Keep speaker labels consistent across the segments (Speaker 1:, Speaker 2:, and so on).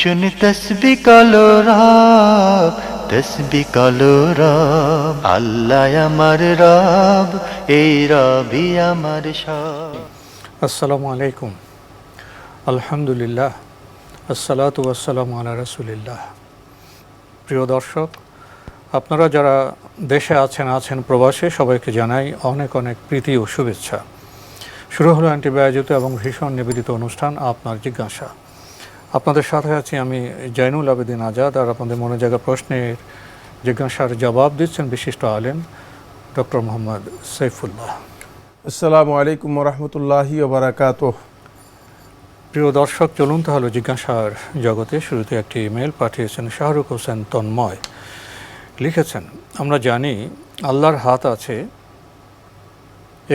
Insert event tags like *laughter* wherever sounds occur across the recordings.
Speaker 1: শুনি তসবি কলো রব তসবি কলো রব আল্লাহ আমার রব এই রবি আমার সব
Speaker 2: আসসালামু আলাইকুম আলহামদুলিল্লাহ আসসালাতু আসসালামু আলা রাসুলিল্লাহ প্রিয় দর্শক, আপনারা যারা দেশে আছেন আছেন প্রবাসে, সবাইকে জানাই অনেক অনেক প্রীতি ও শুভেচ্ছা। শুরু হলো অ্যান্টিবায়োজিত এবং ভীষণ নিবেদিত অনুষ্ঠান, আপনার জিজ্ঞাসা। আপনাদের সাথে আছি আমি জৈনুল আবেদিন আজাদ আর আপনাদের মনে জায়গা প্রশ্নের জিজ্ঞাসার জবাব দিচ্ছেন বিশিষ্ট আলেম ডক্টর মোহাম্মদ সৈফুল্লাহ
Speaker 3: আসসালামু আলাইকুম রহমতুল্লাহি ওবরাকাত
Speaker 2: প্রিয় দর্শক চলুন তাহলে জিজ্ঞাসার জগতে শুরুতে একটি ইমেল পাঠিয়েছেন শাহরুখ হোসেন তন্ময়। লিখেছেন আমরা জানি আল্লাহর হাত আছে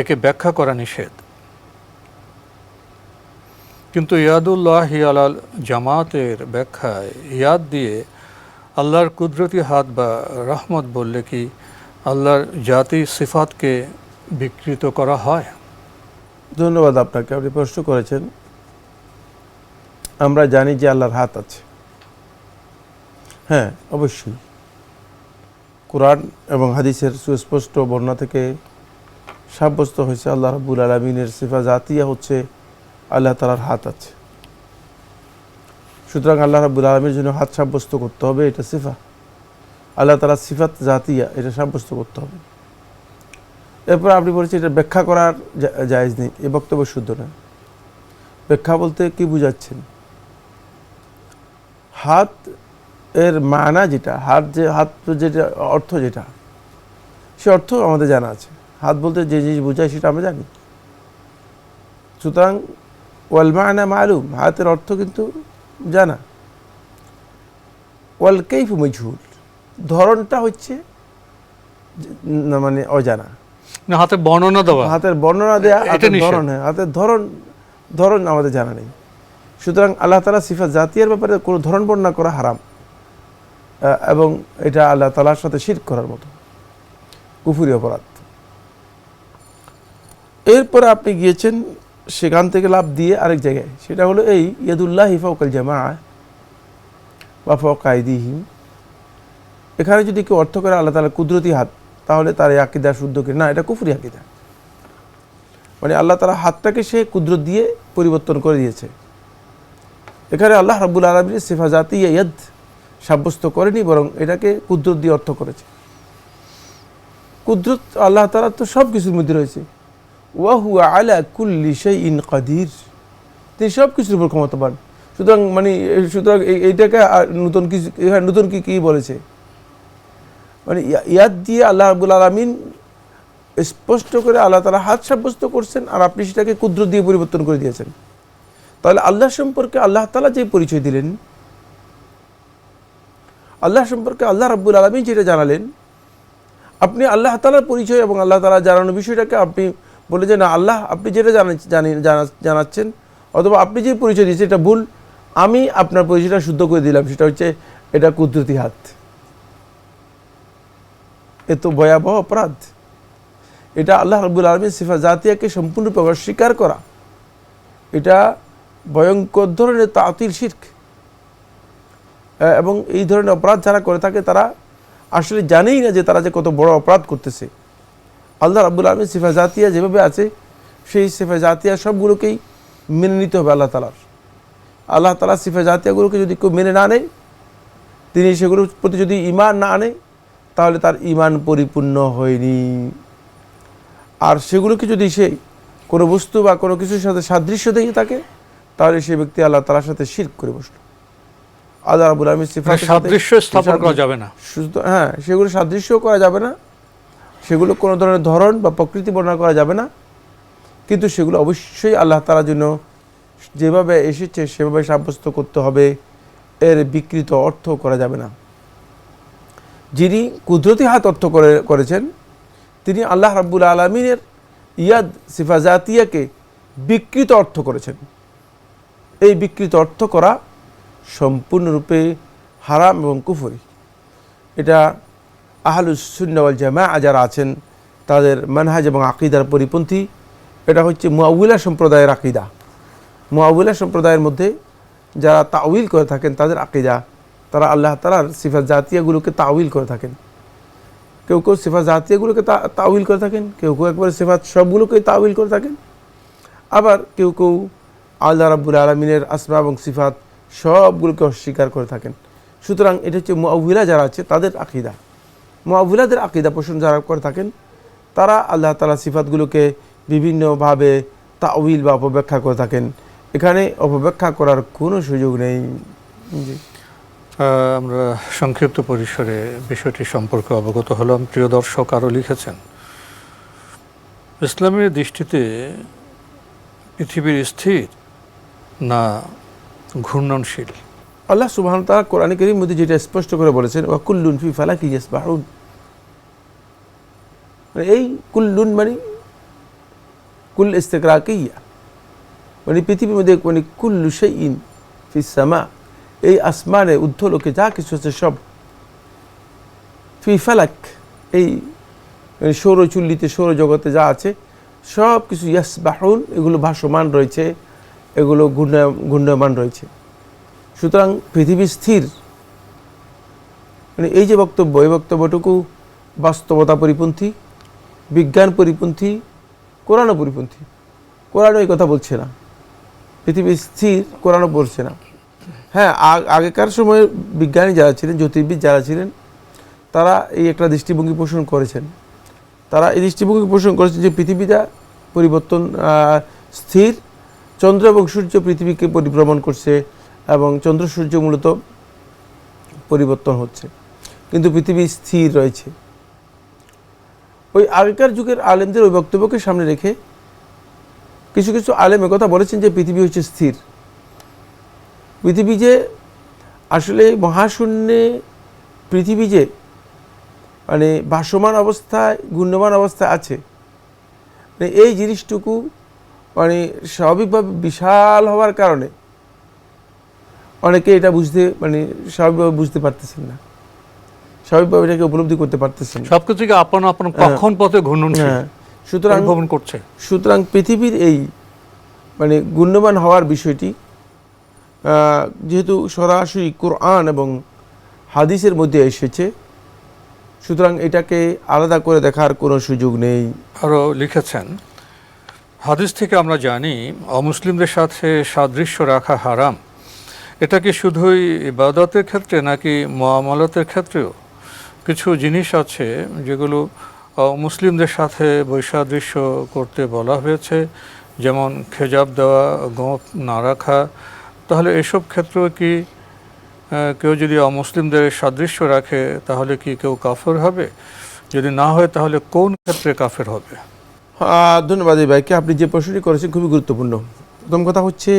Speaker 2: একে ব্যাখ্যা করা নিষেধ। কিন্তু ইয়াদুল্লাহ আলাল জামাতের ব্যাখ্যায় ইয়াদ দিয়ে আল্লাহর কুদরতি হাত বা রহমত বললে কি আল্লাহর জাতি সিফাতকে বিকৃত করা হয়?
Speaker 3: ধন্যবাদ আপনাকে, আপনি প্রশ্ন করেছেন। আমরা জানি যে আল্লাহর হাত আছে। হ্যাঁ অবশ্যই। কোরআন এবং হাদিসের সুস্পষ্ট বর্ণনা থেকে সাব্যস্ত হয়েছে আল্লাহ রাবুল আলমিনের সিফা জাতিয়া হচ্ছে আল্লাহ তালার হাত আছে। সুতরাং আল্লাহ রাবুল আলমীর জন্য হাত সাব্যস্ত করতে হবে, এটা সিফা। আল্লাহ তালার সিফাত জাতিয়া এটা সাব্যস্ত করতে হবে। এরপর আপনি বলেছেন এটা ব্যাখ্যা করার জায়েজ নেই, এ বক্তব্য শুদ্ধ নয় ব্যাখ্যা বলতে কি বুঝাচ্ছেন? হাত এর মানা যেটা, হাত যে, হাত যেটা, অর্থ যেটা, সে অর্থ আমাদের জানা আছে। হাত বলতে যে জিনিস বোঝায় সেটা আমরা জানি। সুতরাং ওয়াল মানা মালুম হাতের অর্থ কিন্তু জানা। ওয়াল কেইফ মজহুল ধরনটা হচ্ছে মানে অজানা।
Speaker 2: না হাতে বর্ণনা দেওয়া।
Speaker 3: হাতের বর্ণনা হাতের ধরন হ্যাঁ। হাতের ধরন ধরন আমাদের জানা নেই। সুতরাং আল্লাহ তালা সিফা জাতিয়ার ব্যাপারে কোনো ধরন বর্ণনা করা হারাম। এবং এটা আল্লাহ তালার সাথে শির করার মতো। কুফুরি অপরাধ। এরপরে আপনি গিয়েছেন সেখান থেকে লাভ দিয়ে আরেক জায়গায়। সেটা হলো এই, ইয়াদুল্লাহ হিফাউকাল জামা বা ফকাইদিহিম এখানে যদি কেউ অর্থ করে আল্লাহ তালা কুদরতি হাত, তাহলে তার এই আকিদা শুদ্ধ কি না, এটা কুফরি আকিদা। মানে আল্লাহ তালা হাতটাকে সে কুদরত দিয়ে পরিবর্তন করে দিয়েছে। এখানে আল্লাহ রাব্বুল আলমীর সিফা জাতি ইয়াদ সাব্যস্ত করেনি, বরং এটাকে কুদরত দিয়ে অর্থ করেছে। কুদরত আল্লাহ তালা তো সব কিছুর মধ্যে রয়েছে। তিনি সব কিছুর উপর ক্ষমতাবান। সুতরাং মানে সুতরাং এই- এইটাকে নতুন কিছু নতুন কি কি বলেছে? মানে ইয়া- ইয়াদ দিয়ে আল্লাহ রাবুল আলমিন স্পষ্ট করে আল্লাহ তালা হাত সাব্যস্ত করছেন আর আপনি সেটাকে ক্ষুদ্র দিয়ে পরিবর্তন করে দিয়েছেন। তাহলে আল্লাহ সম্পর্কে আল্লাহ তালা যে পরিচয় দিলেন, আল্লাহ সম্পর্কে আল্লাহ রাব্বুল আলমিন যেটা জানালেন, আপনি আল্লাহ তালার পরিচয় এবং আল্লাহ তালা জানানো বিষয়টাকে আপনি বলে যে, না, আল্লাহ আপনি যেটা জানা, জানি, জানা- জানাচ্ছেন, অথবা আপনি যে পরিচয় দিয়েছেন, এটা ভুল। আমি আপনার পরিচয়টা শুদ্ধ করে দিলাম, সেটা হচ্ছে এটা কুদরতি হাত। এ তো ভয়াবহ অপরাধ। এটা আল্লাহ রব্বুল আলমীর সিফা জাতিয়াকে সম্পূর্ণরূপে অস্বীকার করা। এটা ভয়ঙ্কর ধরনের তাতিল শির্ক। এবং এই ধরনের অপরাধ যারা করে থাকে, তারা আসলে জানেই না যে তারা যে কত বড় অপরাধ করতেছে। আল্লাহ রাব্বুল আলমী সিফা জাতিয়া যেভাবে আছে সেই সিফা জাতিয়া সবগুলোকেই মেনে নিতে হবে আল্লাহ তালার আল্লাহ তালা সিফা জাতিয়াগুলোকে যদি কেউ মেনে না নেয় তিনি সেগুলোর প্রতি যদি ইমান না আনে তাহলে তার ইমান পরিপূর্ণ হয়নি। আর সেগুলোকে যদি সে কোনো বস্তু বা কোনো কিছুর সাথে সাদৃশ্য দিয়ে থাকে তাহলে সেই ব্যক্তি আল্লাহ তালার সাথে শির করে বসল। আল্লাহ রাবুল আলমী সিফাতের সাথে-
Speaker 2: সাদৃশ্য স্থাপন করা যাবে না।
Speaker 3: হ্যাঁ সেগুলো সাদৃশ্যও করা যাবে না সেগুলো কোনো ধরনের ধরন বা প্রকৃতি বর্ণনা করা যাবে না। কিন্তু সেগুলো অবশ্যই আল্লাহ তালার জন্য যেভাবে এসেছে, সেভাবে সাব্যস্ত করতে হবে। এর বিকৃত অর্থ করা যাবে না। যিনি কুদরতি হাত অর্থ করে, করেছেন, তিনি আল্লাহ রাব্বুল আলমিনের ইয়াদ সিফাজাতিয়াকে বিকৃত অর্থ করেছেন। এই বিকৃত অর্থ করা সম্পূর্ণরূপে হারাম এবং কুফরি। এটা আহলুসুন্নওয়াল জামা যারা আছেন, তাদের মানহাজ এবং আকিদার পরিপন্থী, এটা হচ্ছে মুআউলা সম্প্রদায়ের আকিদা। মুআউলা সম্প্রদায়ের মধ্যে যারা তাউইল করে থাকেন, তাদের আকিদা, তারা আল্লাহ তালার সিফাত জাতীয়গুলোকে তাউইল করে থাকেন। কেউ কেউ সিফাত জাতীয়গুলোকে তাউইল করে থাকেন, কেউ কেউ একবারে সিফাত সবগুলোকে তাউইল করে থাকেন। আবার কেউ কেউ আল্লাহ রাব্বুল আলমিনের আসমা এবং সিফাত সবগুলোকে অস্বীকার করে থাকেন। সুতরাং এটা হচ্ছে মুআউলা যারা আছে, তাদের আকিদা। মুআউলাদের আকিদা পোষণ যারা করে থাকেন, তারা আল্লাহ তালা সিফাতগুলোকে বিভিন্নভাবে তাউইল বা অপব্যাখ্যা করে থাকেন। এখানে অপব্যাখ্যা করার কোনো সুযোগ নেই।
Speaker 2: আমরা সংক্ষিপ্ত পরিসরে বিষয়টি সম্পর্কে অবগত হলাম। প্রিয় দর্শক আরও লিখেছেন, ইসলামের দৃষ্টিতে পৃথিবীর স্থির না ঘূর্ণনশীল।
Speaker 3: আল্লাহ সুবহান তারা কোরআন করিম মধ্যে যেটা স্পষ্ট করে বলেছেন ওয়াকুল্লুন ফি ফালাকি ইয়াসবাহুন। মানে এই কুল্লুন মানে কুল ইস্তেকরাকিয়া। মানে পৃথিবীর মধ্যে মানে কুল্লু শাইইন ফি সামা। এই আসমানে ঊর্ধ্বলোকে যা কিছু আছে সব ফি ফালাক, এই মানে সৌরচুল্লিতে, সৌরজগতে যা আছে সব কিছু ইয়াসবাহুন, এগুলো ভাসমান রয়েছে, এগুলো ঘূর্ণ ঘূর্ণমান রয়েছে। সুতরাং পৃথিবী স্থির। মানে এই যে বক্তব্য, এই বক্তব্যটুকু বাস্তবতা পরিপন্থী, বিজ্ঞান পরিপন্থী, কোরআনও পরিপন্থী। কোরআনও এই কথা বলছে না। পৃথিবী স্থির, কোরআনও বলছে না। হ্যাঁ আগ- আগেকার সময়ে বিজ্ঞানী যারা ছিলেন, জ্যোতির্বিদ যারা ছিলেন, তারা এই একটা দৃষ্টিভঙ্গি পোষণ করেছেন। তারা এই দৃষ্টিভঙ্গি পোষণ করেছেন যে পৃথিবীটা পরিবর্তন স্থির। চন্দ্র এবং সূর্য পৃথিবীকে পরিভ্রমণ করছে এবং চন্দ্র সূর্য মূলত পরিবর্তন হচ্ছে। কিন্তু পৃথিবী স্থির রয়েছে। ওই আগেকার যুগের আলেমদের ওই বক্তব্যকে সামনে রেখে কিছু কিছু আলেম কথা বলেছেন যে পৃথিবী হচ্ছে স্থির। পৃথিবী যে আসলে মহাশূন্যে পৃথিবী যে মানে ভাসমান অবস্থায় ঘূর্ণমান অবস্থায় আছে মানে এই জিনিসটুকু মানে স্বাভাবিকভাবে বিশাল হওয়ার কারণে অনেকে এটা বুঝতে মানে স্বাভাবিকভাবে বুঝতে পারতেছেন না। স্বাভাবিকভাবে এটাকে উপলব্ধি করতে পারতেছেন
Speaker 2: সবকিছুকে আপন আপন কখন পথে ঘূর্ণনশীল
Speaker 3: হ্যাঁ। সুতরাং
Speaker 2: পরিভ্রমণ করছে।
Speaker 3: সুতরাং পৃথিবীর এই মানে গুণ্যমান হওয়ার বিষয়টি যেহেতু সরাসরি কোরআন এবং হাদিসের মধ্যে এসেছে সুতরাং এটাকে আলাদা করে দেখার কোনো সুযোগ নেই।
Speaker 2: আরও লিখেছেন হাদিস থেকে আমরা জানি অমুসলিমদের সাথে সাদৃশ্য রাখা হারাম। এটা কি শুধুই ইবাদতের ক্ষেত্রে নাকি মোয়ামলাতের ক্ষেত্রেও? কিছু জিনিস আছে যেগুলো মুসলিমদের সাথে বৈসাদৃশ্য করতে বলা হয়েছে, যেমন খেজাব দেওয়া গোপ না রাখা। তাহলে এসব ক্ষেত্রেও কি কেউ যদি অমুসলিমদের সাদৃশ্য রাখে, তাহলে কি কেউ কাফের হবে? যদি না হয়, তাহলে কোন ক্ষেত্রে কাফের হবে?
Speaker 3: ধন্যবাদ ভাইকে। আপনি যে প্রশ্নটি করেছেন খুবই গুরুত্বপূর্ণ। প্রথম কথা হচ্ছে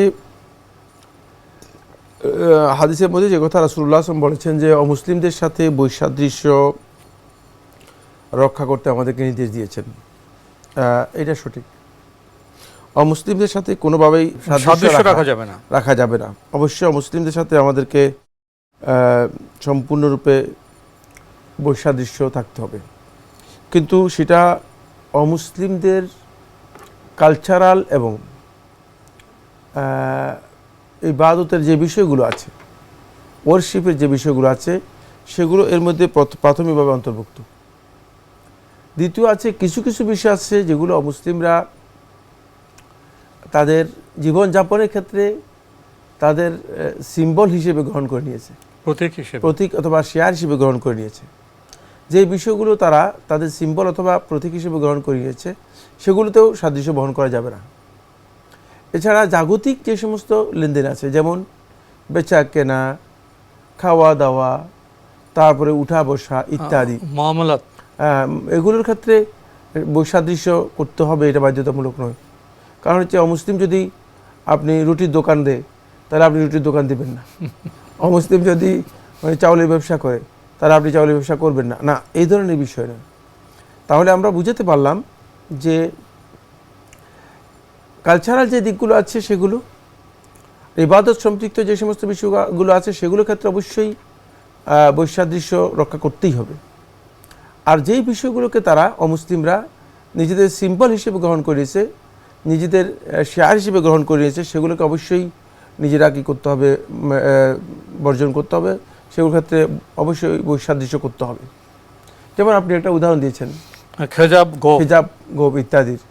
Speaker 3: হাদিসের মধ্যে যে কথা রাসুল্লাহ আসলাম বলেছেন যে অমুসলিমদের সাথে বৈসাদৃশ্য রক্ষা করতে আমাদেরকে নির্দেশ দিয়েছেন। এটা সঠিক। অমুসলিমদের সাথে কোনোভাবেই রাখা-
Speaker 2: যাবে না।
Speaker 3: রাখা যাবে না। অবশ্যই মুসলিমদের সাথে আমাদেরকে সম্পূর্ণরূপে বৈসাদৃশ্য থাকতে হবে। কিন্তু সেটা অমুসলিমদের কালচারাল এবং এই বাদতের যে বিষয়গুলো আছে ওয়ারশিপের যে বিষয়গুলো আছে সেগুলো এর মধ্যে প্রাথমিকভাবে অন্তর্ভুক্ত। দ্বিতীয় আছে কিছু কিছু বিষয় আছে যেগুলো অমুসলিমরা তাদের জীবনযাপনের ক্ষেত্রে তাদের সিম্বল হিসেবে গ্রহণ করে নিয়েছে।
Speaker 2: প্রতীক হিসেবে।
Speaker 3: প্রতীক অথবা শেয়ার হিসেবে গ্রহণ করে নিয়েছে। যে বিষয়গুলো তারা তাদের সিম্বল অথবা প্রতীক হিসেবে গ্রহণ করে নিয়েছে সেগুলোতেও সাদৃশ্য বহন করা যাবে না। এছাড়া জাগতিক যে সমস্ত লেনদেন আছে যেমন বেচা কেনা খাওয়া দাওয়া তারপরে উঠা বসা ইত্যাদি।
Speaker 2: মামলাত।
Speaker 3: এগুলোর ক্ষেত্রে বৈসাদৃশ্য করতে হবে এটা বাধ্যতামূলক নয়। কারণ হচ্ছে অমুসলিম যদি আপনি রুটির দোকান দেয় তাহলে আপনি রুটির দোকান দিবেন না। *laughs* অমুসলিম যদি মানে চাউলের ব্যবসা করে তাহলে আপনি চাউলের ব্যবসা করবেন না। না এই ধরনের বিষয় নয়। তাহলে আমরা বুঝাতে পারলাম যে কালচারাল যে দিকগুলো আছে সেগুলো ইবাদত সম্পৃক্ত যে সমস্ত বিষয়গুলো আছে সেগুলোর ক্ষেত্রে অবশ্যই বৈসাদৃশ্য রক্ষা করতেই হবে। আর যেই বিষয়গুলোকে তারা অমুসলিমরা নিজেদের সিম্বল হিসেবে গ্রহণ করেছে নিজেদের শেয়ার হিসেবে গ্রহণ করে নিয়েছে সেগুলোকে অবশ্যই নিজেরা কী করতে হবে বর্জন করতে হবে সেগুলোর ক্ষেত্রে অবশ্যই বৈসাদৃশ্য করতে হবে। যেমন আপনি একটা উদাহরণ দিয়েছেন।
Speaker 2: খেজাব
Speaker 3: গোপ ইত্যাদির।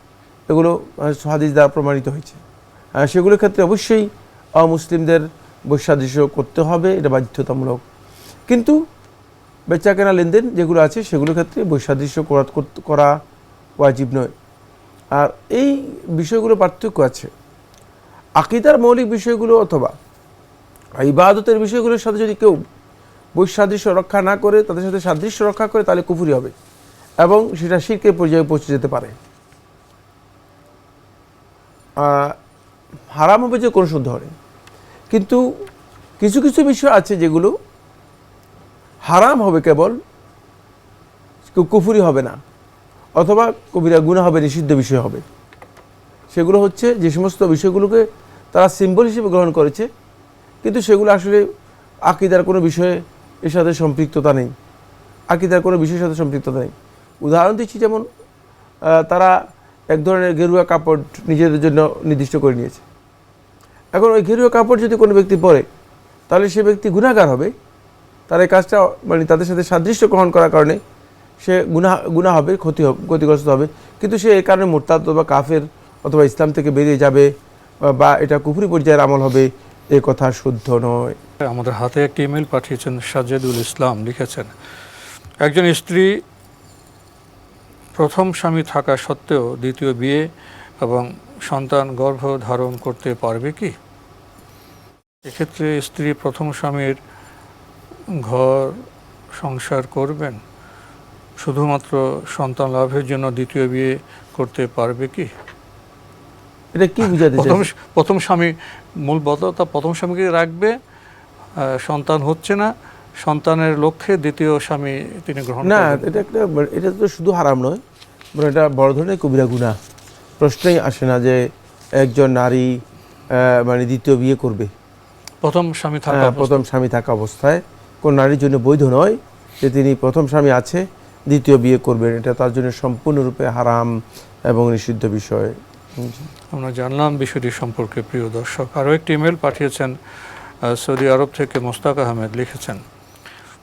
Speaker 3: এগুলো হাদিস দ্বারা প্রমাণিত হয়েছে। সেগুলোর ক্ষেত্রে অবশ্যই অমুসলিমদের বৈসাদৃশ্য করতে হবে, এটা বাধ্যতামূলক। কিন্তু বেচা কেনা লেনদেন যেগুলো আছে, সেগুলোর ক্ষেত্রে বৈসাদৃশ্য করা করা ওয়াজিব নয়। আর এই বিষয়গুলো পার্থক্য আছে। আকিদার মৌলিক বিষয়গুলো অথবা ইবাদতের বিষয়গুলোর সাথে যদি কেউ বৈসাদৃশ্য রক্ষা না করে, তাদের সাথে সাদৃশ্য রক্ষা করে, তাহলে কুফুরি হবে এবং সেটা শিরকের পর্যায়ে পৌঁছে যেতে পারে। হারাম হবে যে কোনো শুদ্ধ হবে কিন্তু কিছু কিছু বিষয় আছে যেগুলো হারাম হবে কেবল কুফুরি হবে না, অথবা কবিরা গুণা হবে, নিষিদ্ধ বিষয় হবে। সেগুলো হচ্ছে যে সমস্ত বিষয়গুলোকে তারা সিম্বল হিসেবে গ্রহণ করেছে, কিন্তু সেগুলো আসলে আকিদার কোনো বিষয়ে এর সাথে সম্পৃক্ততা নেই। আকিদার কোনো বিষয়ের সাথে সম্পৃক্ততা নেই। উদাহরণ দিচ্ছি যেমন তারা এক ধরনের গেরুয়া কাপড় নিজেদের জন্য নির্দিষ্ট করে নিয়েছে। এখন ওই গেরুয়া কাপড় যদি কোনো ব্যক্তি পরে, তাহলে সে ব্যক্তি গুণাগার হবে। তার এই কাজটা মানে তাদের সাথে সাদৃশ্য গ্রহণ করার কারণে সে গুণা গুণা হবে ক্ষতি হবে, ক্ষতিগ্রস্ত হবে। কিন্তু সে এই কারণে মোরতাদ বা কাফের অথবা ইসলাম থেকে বেরিয়ে যাবে বা- এটা কুফরি পর্যায়ের আমল হবে, এ কথা শুদ্ধ নয়।
Speaker 2: আমাদের হাতে একটি ইমেল পাঠিয়েছেন সাজেদুল ইসলাম, লিখেছেন, একজন স্ত্রী প্রথম স্বামী থাকা সত্ত্বেও দ্বিতীয় বিয়ে এবং সন্তান গর্ভ ধারণ করতে পারবে কি? এক্ষেত্রে স্ত্রী প্রথম স্বামীর ঘর সংসার করবেন শুধুমাত্র সন্তান লাভের জন্য দ্বিতীয় বিয়ে করতে পারবে কি?
Speaker 3: এটা কি বুঝাতে
Speaker 2: প্রথম প্রথম স্বামী মূল বদলতা প্রথম স্বামীকে রাখবে সন্তান হচ্ছে না সন্তানের লক্ষ্যে দ্বিতীয় স্বামী তিনি গ্রহণ
Speaker 3: না এটা একটা এটা তো শুধু হারাম নয় বরং এটা বড় ধরনের কবিরা গুণা প্রশ্নই আসে না যে একজন নারী মানে দ্বিতীয় বিয়ে করবে।
Speaker 2: প্রথম স্বামী থাকা
Speaker 3: হ্যাঁ, প্রথম স্বামী থাকা অবস্থায়। কোন নারীর জন্য বৈধ নয় যে তিনি প্রথম স্বামী আছে দ্বিতীয় বিয়ে করবেন। এটা তার জন্য সম্পূর্ণরূপে হারাম এবং নিষিদ্ধ বিষয়।
Speaker 2: আমরা জানলাম বিষয়টি সম্পর্কে প্রিয় দর্শক। আরও একটি ইমেল পাঠিয়েছেন সৌদি আরব থেকে মোস্তাক আহমেদ লিখেছেন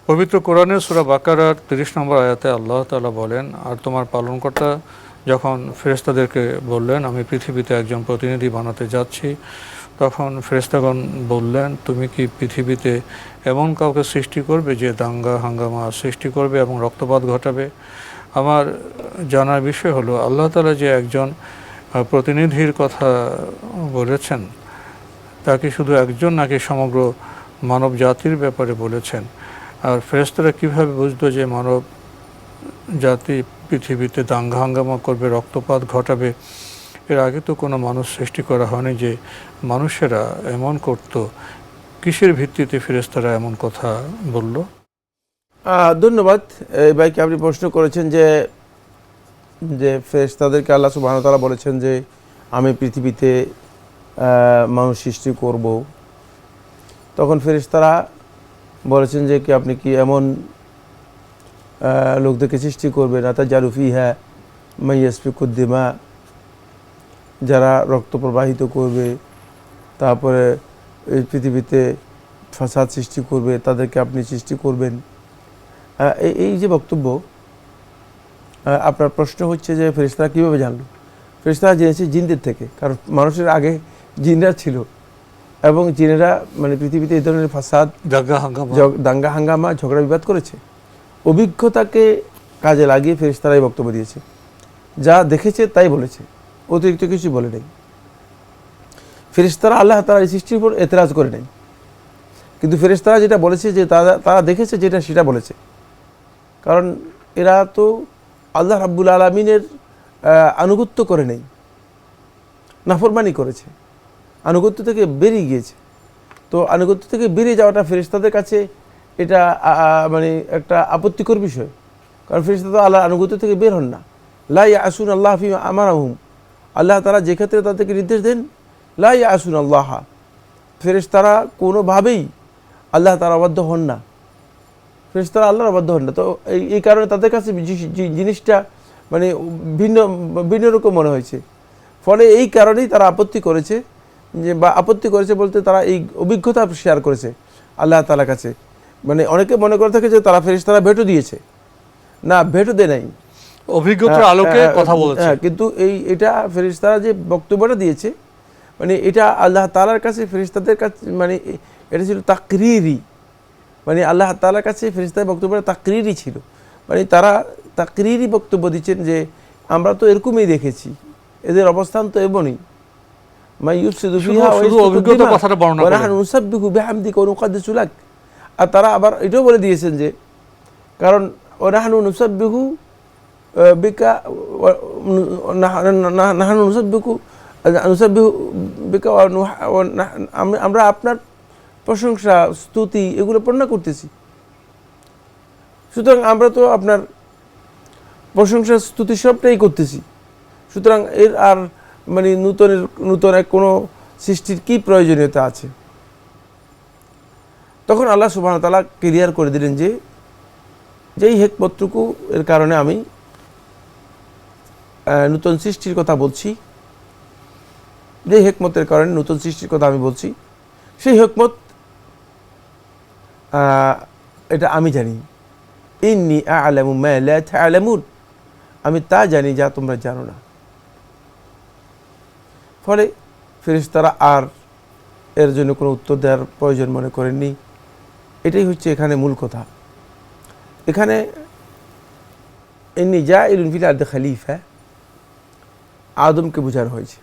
Speaker 2: পবিত্র কোরআনের সুরা বাকারার তিরিশ নম্বর আয়াতে আল্লাহ তালা বলেন, আর তোমার পালনকর্তা যখন ফেরেস্তাদেরকে বললেন, আমি পৃথিবীতে একজন প্রতিনিধি বানাতে যাচ্ছি, তখন ফেরেস্তাগণ বললেন, তুমি কি পৃথিবীতে এমন কাউকে সৃষ্টি করবে যে দাঙ্গা, হাঙ্গামা সৃষ্টি করবে এবং রক্তপাত ঘটাবে? আমার জানার বিষয় হলো, আল্লাহ তাআলা যে একজন প্রতিনিধির কথা বলেছেন তা কি শুধু একজন নাকি সমগ্র মানব জাতির ব্যাপারে বলেছেন? আর ফেরেস্তারা কীভাবে বুঝতো যে মানব জাতি পৃথিবীতে দাঙ্গা হাঙ্গামা করবে, রক্তপাত ঘটাবে? এর আগে তো কোনো মানুষ সৃষ্টি করা হয়নি যে মানুষেরা এমন করত। কিসের ভিত্তিতে ফেরেস্তারা এমন কথা বলল?
Speaker 3: ধন্যবাদ। এই ভাইকে আপনি প্রশ্ন করেছেন যে যে ফেরেশ তাদেরকে আল্লাহ সুবাহতালা বলেছেন যে, আমি পৃথিবীতে মানুষ সৃষ্টি করব। তখন ফেরেশতারা বলেছেন যে কি আপনি কি এমন লোকদেরকে সৃষ্টি করবেন? আতা জারুফি হ্যাঁ মাইয়াসফিকুদ্দিমা যারা রক্ত প্রবাহিত করবে, তারপরে এই পৃথিবীতে ফাসাদ সৃষ্টি করবে, তাদেরকে আপনি সৃষ্টি করবেন। এই যে বক্তব্য আপনার প্রশ্ন হচ্ছে যে ফেরিস্তারা কীভাবে জানলো? ফেরিস্তারা জেনেছে জিনদের থেকে, কারণ মানুষের আগে জিনরা ছিল। এবং জিনেরা মানে পৃথিবীতে এই ধরনের ফাসাদ
Speaker 2: দাঙ্গা হাঙ্গামা।
Speaker 3: দাঙ্গা হাঙ্গামা ঝগড়া বিবাদ করেছে অভিজ্ঞতাকে কাজে লাগিয়ে ফেরিস্তারাই বক্তব্য দিয়েছে। যা দেখেছে তাই বলেছে অতিরিক্ত কিছু বলে নেই। ফেরিস্তারা আল্লাহ তারা এই সৃষ্টির উপর এতরাজ করে নেই। কিন্তু ফেরিস্তারা যেটা বলেছে যে তারা তারা দেখেছে যেটা সেটা বলেছে। কারণ এরা তো আল্লাহ রাব্বুল আলমিনের আনুগত্য করে নেই নাফরমানি করেছে। আনুগত্য থেকে বেরিয়ে গিয়েছে। তো আনুগত্য থেকে বেরিয়ে যাওয়াটা ফেরেশতাদের কাছে এটা মানে একটা আপত্তিকর বিষয়। কারণ ফেরিস্তা তো আল্লাহর আনুগত্য থেকে বের হন না। লাই আসুন আল্লাহ ফি আমার আহম আল্লাহ তারা যে ক্ষেত্রে তাদেরকে নির্দেশ দেন লাই আসুন আল্লাহ। ফেরেশতারা কোনোভাবেই আল্লাহ তারা অবাধ্য হন না। ফেরেশতারা আল্লাহর অবাধ্য হন না। তো এই কারণে তাদের কাছে জিনিসটা মানে ভিন্ন ভিন্ন রকম মনে হয়েছে। ফলে এই কারণেই তারা আপত্তি করেছে যে বা আপত্তি করেছে বলতে তারা এই অভিজ্ঞতা শেয়ার করেছে আল্লাহ তালার কাছে। মানে অনেকে মনে করে থাকে যে তারা ফেরেশতারা ভেটো দিয়েছে। না ভেটো দেয় নাই।
Speaker 2: অভিজ্ঞতার
Speaker 3: হ্যাঁ,
Speaker 2: আলোকে
Speaker 3: হ্যাঁ,
Speaker 2: কথা বলেছে।
Speaker 3: হ্যাঁ কিন্তু এই এটা ফেরিস্তারা যে বক্তব্যটা দিয়েছে মানে এটা আল্লাহ তালার কাছে ফেরিস্তাদের কাছে মানে এটা ছিল তাকরিরি। মানে আল্লাহ তালার কাছে ফেরিস্তাদের বক্তব্যটা তাকরিরি ছিল। মানে তারা তাকরিরি বক্তব্য দিচ্ছেন যে আমরা তো এরকমই দেখেছি। এদের অবস্থান তো এমনই। আর তারা আবার এটাও বলে দিয়েছেন যে কারণ বিকা নাহানু বিকা আমরা আপনার প্রশংসা স্তুতি এগুলো পণ্য করতেছি। সুতরাং আমরা তো আপনার প্রশংসা স্তুতি সবটাই করতেছি। সুতরাং এর আর মানে নূতনের, নূতন এক কোনো সৃষ্টির কি প্রয়োজনীয়তা আছে? তখন আল্লাহ সুবাহ তালা ক্লিয়ার করে দিলেন যে, যেই হেকমতটুকু এর কারণে আমি নূতন সৃষ্টির কথা বলছি যে হেকমতের কারণে নূতন সৃষ্টির কথা আমি বলছি, সেই হেকমত এটা আমি জানি। ইন্নি আলামু তা'লামুন। আমি তা জানি যা তোমরা জানো না। ফলে ফেরেশতারা আর এর জন্য কোনো উত্তর দেওয়ার প্রয়োজন মনে করেননি। এটাই হচ্ছে এখানে মূল কথা। এখানে এমনি যা ইলুন ফিল আর্দে খালিফা, আদমকে বোঝানো হয়েছে।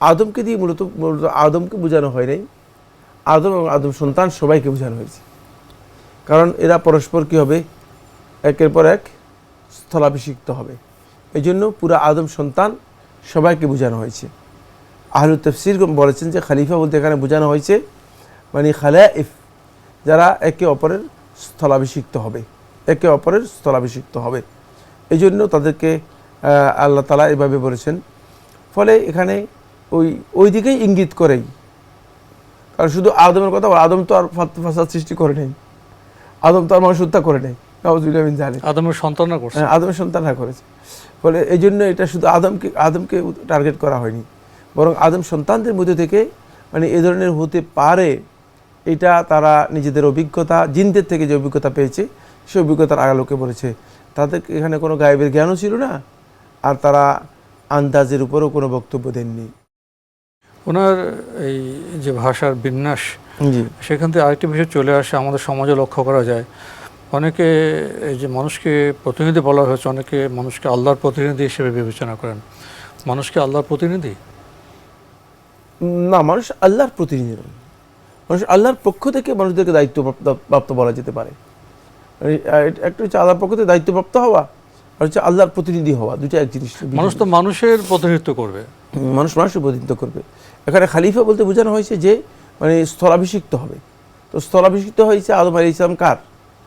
Speaker 3: আদমকে দিয়ে মূলত মূলত আদমকে বোঝানো হয় নাই। আদম এবং আদম সন্তান সবাইকে বোঝানো হয়েছে। কারণ এরা পরস্পর কী হবে? একের পর এক স্থলাভিষিক্ত হবে। এই জন্য পুরা আদম সন্তান সবাইকে বোঝানো হয়েছে। আহলু তফসির বলেছেন যে খালিফা বলতে এখানে বোঝানো হয়েছে মানে খালাইফ যারা একে অপরের স্থলাভিষিক্ত হবে একে অপরের স্থলাভিষিক্ত হবে। এই জন্য তাদেরকে আল্লাহ তালা এভাবে বলেছেন। ফলে এখানে ওই ওই দিকেই ইঙ্গিত করেই। কারণ শুধু আদমের কথা বলা, আদম তো আর ফাসাদ সৃষ্টি করে নেই। আদম তো আর মানুষ হত্যা করে নেই। মিন
Speaker 2: আদমের সন্তানরা করছে।
Speaker 3: হ্যাঁ, আদমের সন্তানরা করেছে। ফলে এই জন্য এটা শুধু আদমকে আদমকে টার্গেট করা হয়নি বরং আদম সন্তানদের মধ্যে থেকে মানে এ ধরনের হতে পারে এটা তারা নিজেদের অভিজ্ঞতা জিনদের থেকে যে অভিজ্ঞতা পেয়েছে সে অভিজ্ঞতার আলোকে বলেছে। তাদের এখানে কোনো গায়েবের জ্ঞানও ছিল না আর তারা আন্দাজের উপরও কোনো বক্তব্য দেননি।
Speaker 2: ওনার এই যে ভাষার বিন্যাস
Speaker 3: জি।
Speaker 2: সেখান থেকে আরেকটি বিষয় চলে আসে আমাদের সমাজে লক্ষ্য করা যায়। অনেকে এই যে মানুষকে প্রতিনিধি বলা হয়েছে অনেকে মানুষকে আল্লাহর প্রতিনিধি হিসেবে বিবেচনা করেন। মানুষকে আল্লাহর প্রতিনিধি?
Speaker 3: না মানুষ আল্লাহর প্রতিনিধি নয়। মানুষ আল্লাহর পক্ষ থেকে মানুষদেরকে দায়িত্ব প্রাপ্ত- প্রাপ্ত বলা যেতে পারে। একটা হচ্ছে আল্লাহর পক্ষ থেকে দায়িত্বপ্রাপ্ত হওয়া আর হচ্ছে আল্লাহর প্রতিনিধি হওয়া দুটো এক জিনিস।
Speaker 2: মানুষ তো মানুষের প্রতিনিধিত্ব করবে।
Speaker 3: মানুষ মানুষের প্রতিনিধিত্ব করবে। এখানে খালিফা বলতে বোঝানো হয়েছে যে মানে স্থলাভিষিক্ত হবে। তো স্থলাভিষিক্ত হয়েছে আদম আলী ইসলাম কার?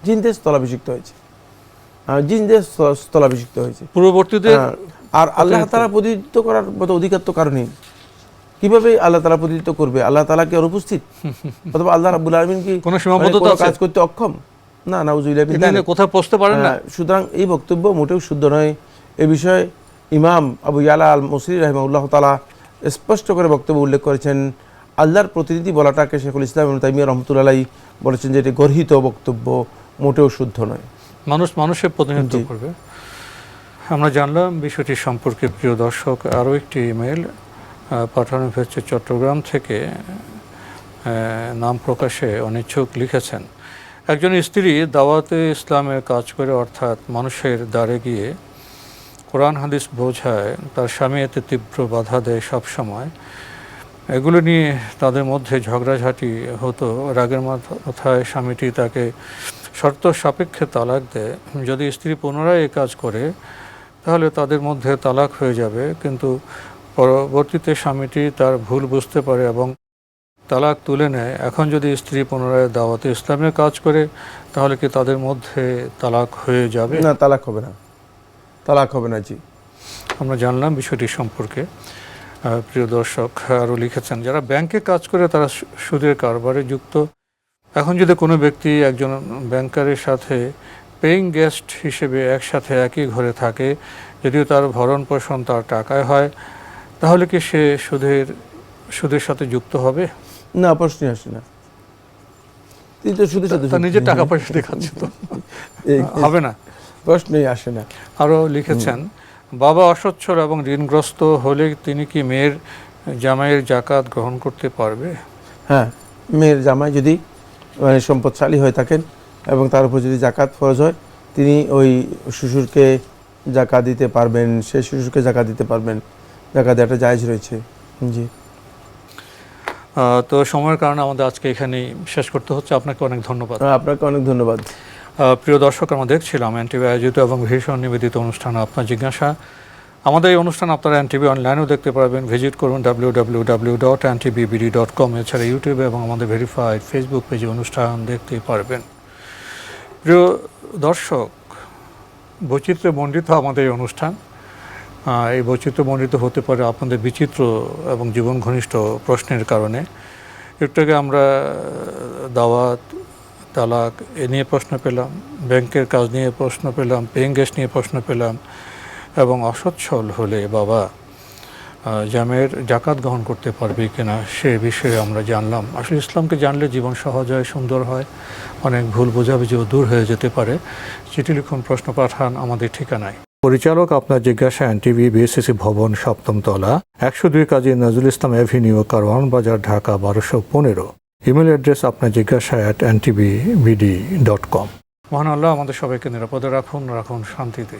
Speaker 3: জিনদের স্থলাভিষিক্ত হয়েছে। জিনদের স্থলাভিষিক্ত হয়েছে।
Speaker 2: পূর্ববর্তীদের
Speaker 3: আর আল্লাহ তালা প্রতিনিধিত্ব করার মতো অধিকার তো কারণেই কীভাবে আল্লাহ তালা প্রতিনিধিত্ব করবে? আল্লাহ তালা কি আর উপস্থিত? *laughs* অথবা আল্লাহ রাবুল আলমিন কি
Speaker 2: কোনো
Speaker 3: মানে
Speaker 2: সীমাবদ্ধতা
Speaker 3: কাজ করতে অক্ষম? না নাউজুবিল্লাহ মিন
Speaker 2: তিনি কোথাও পৌঁছতে পারেন না।
Speaker 3: সুতরাং এই বক্তব্য মোটেও শুদ্ধ নয়। এ বিষয়ে ইমাম আবু ইয়ালা আল মসরি রহমাউল্লাহ তালা স্পষ্ট করে বক্তব্য উল্লেখ করেছেন। আল্লাহর প্রতিনিধি বলাটাকে শেখুল ইসলাম তাইমিয়া রহমতুল্লাহ বলেছেন যে এটি গর্হিত বক্তব্য। মোটেও শুদ্ধ নয়।
Speaker 2: মানুষ মানুষের প্রতিনিধিত্ব করবে। আমরা জানলাম বিষয়টি সম্পর্কে প্রিয় দর্শক আরও একটি ইমেল পাঠানো হয়েছে চট্টগ্রাম থেকে নাম প্রকাশে অনিচ্ছুক লিখেছেন একজন স্ত্রী দাওয়াতে ইসলামে কাজ করে অর্থাৎ মানুষের দ্বারে গিয়ে কোরআন হাদিস বোঝায় তার স্বামী এতে তীব্র বাধা দেয় সব সময় এগুলো নিয়ে তাদের মধ্যে ঝগড়াঝাটি হতো। রাগের মাথায় স্বামীটি তাকে শর্ত সাপেক্ষে তালাক দেয়। যদি স্ত্রী পুনরায় এ কাজ করে তাহলে তাদের মধ্যে তালাক হয়ে যাবে। কিন্তু পরবর্তীতে স্বামীটি তার ভুল বুঝতে পারে এবং তালাক তুলে নেয়। এখন যদি স্ত্রী পুনরায় দাওয়াতে ইসলামের কাজ করে তাহলে কি তাদের মধ্যে তালাক হয়ে যাবে?
Speaker 3: না তালাক হবে না। তালাক হবে না জি।
Speaker 2: আমরা জানলাম বিষয়টি সম্পর্কে। প্রিয় দর্শক আরও লিখেছেন যারা ব্যাংকে কাজ করে তারা সুদের কারবারে যুক্ত। এখন যদি কোনো ব্যক্তি একজন ব্যাংকারের সাথে পেইং গেস্ট হিসেবে একসাথে একই ঘরে থাকে যদিও তার ভরণ পোষণ তার টাকায় হয় তাহলে কি সে সুদের সুদের সাথে যুক্ত হবে?
Speaker 3: না প্রশ্নই আসে না। তিনি তো শুধু
Speaker 2: তার নিজের টাকা পয়সা দেখাচ্ছে তো। হবে না।
Speaker 3: প্রশ্নই আসে না।
Speaker 2: আরও লিখেছেন বাবা অসচ্ছল এবং ঋণগ্রস্ত হলে তিনি কি মেয়ের জামাইয়ের জাকাত গ্রহণ করতে পারবে?
Speaker 3: হ্যাঁ মেয়ের জামাই যদি মানে সম্পদশালী হয়ে থাকেন এবং তার উপর যদি জাকাত ফরজ হয় তিনি ওই শ্বশুরকে জাকা দিতে পারবেন সে শ্বশুরকে জাকা দিতে পারবেন। জাকাত একটা জায়জ রয়েছে। জি।
Speaker 2: তো সময়ের কারণে আমাদের আজকে এখানেই শেষ করতে হচ্ছে। আপনাকে অনেক ধন্যবাদ।
Speaker 3: আপনাকে অনেক ধন্যবাদ।
Speaker 2: প্রিয় দর্শক আমরা দেখছিলাম এনটিভি আয়োজিত এবং ভীষণ নিবেদিত অনুষ্ঠান আপনার জিজ্ঞাসা। আমাদের এই অনুষ্ঠান আপনারা এনটিভি অনলাইনেও দেখতে পারবেন। ভিজিট করুন W W W dot NTVBD dot com এছাড়া ইউটিউবে এবং আমাদের ভেরিফাইড ফেসবুক পেজে অনুষ্ঠান দেখতে পারবেন। প্রিয় দর্শক বৈচিত্র্যে মণ্ডিত আমাদের এই অনুষ্ঠান। এই বৈচিত্র্যমণ্ডিত হতে পারে আপনাদের বিচিত্র এবং জীবন ঘনিষ্ঠ প্রশ্নের কারণে। একটু আগে আমরা, দাওয়াত, তালাক, এ নিয়ে প্রশ্ন পেলাম, ব্যাংকের কাজ নিয়ে প্রশ্ন পেলাম পেইং গেস্ট নিয়ে প্রশ্ন পেলাম এবং অসচ্ছল হলে বাবা জামের জাকাত গ্রহণ করতে পারবে কিনা সে বিষয়ে আমরা জানলাম। আসলে ইসলামকে জানলে জীবন সহজ হয় সুন্দর হয় অনেক ভুল বোঝাবুঝিও দূর হয়ে যেতে পারে। চিঠি লিখুন প্রশ্ন পাঠান আমাদের ঠিকানায়। পরিচালক আপনার জিজ্ঞাসা এনটিভি বিএসসি ভবন সপ্তম তলা একশো দুই কাজী নজরুল ইসলাম অ্যাভিনিউ কারওয়ান বাজার ঢাকা বারোশো পনেরো। ইমেল অ্যাড্রেস আপনার জিজ্ঞাসা at NTV BD dot com. মহান আল্লাহ আমাদের সবাইকে নিরাপদে রাখুন রাখুন শান্তিতে।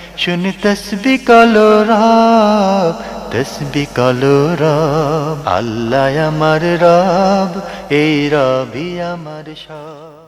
Speaker 1: শুনি তসবি কলো রব তসবি কলো রব আল্লাহ আমার রব এই রবি আমার সব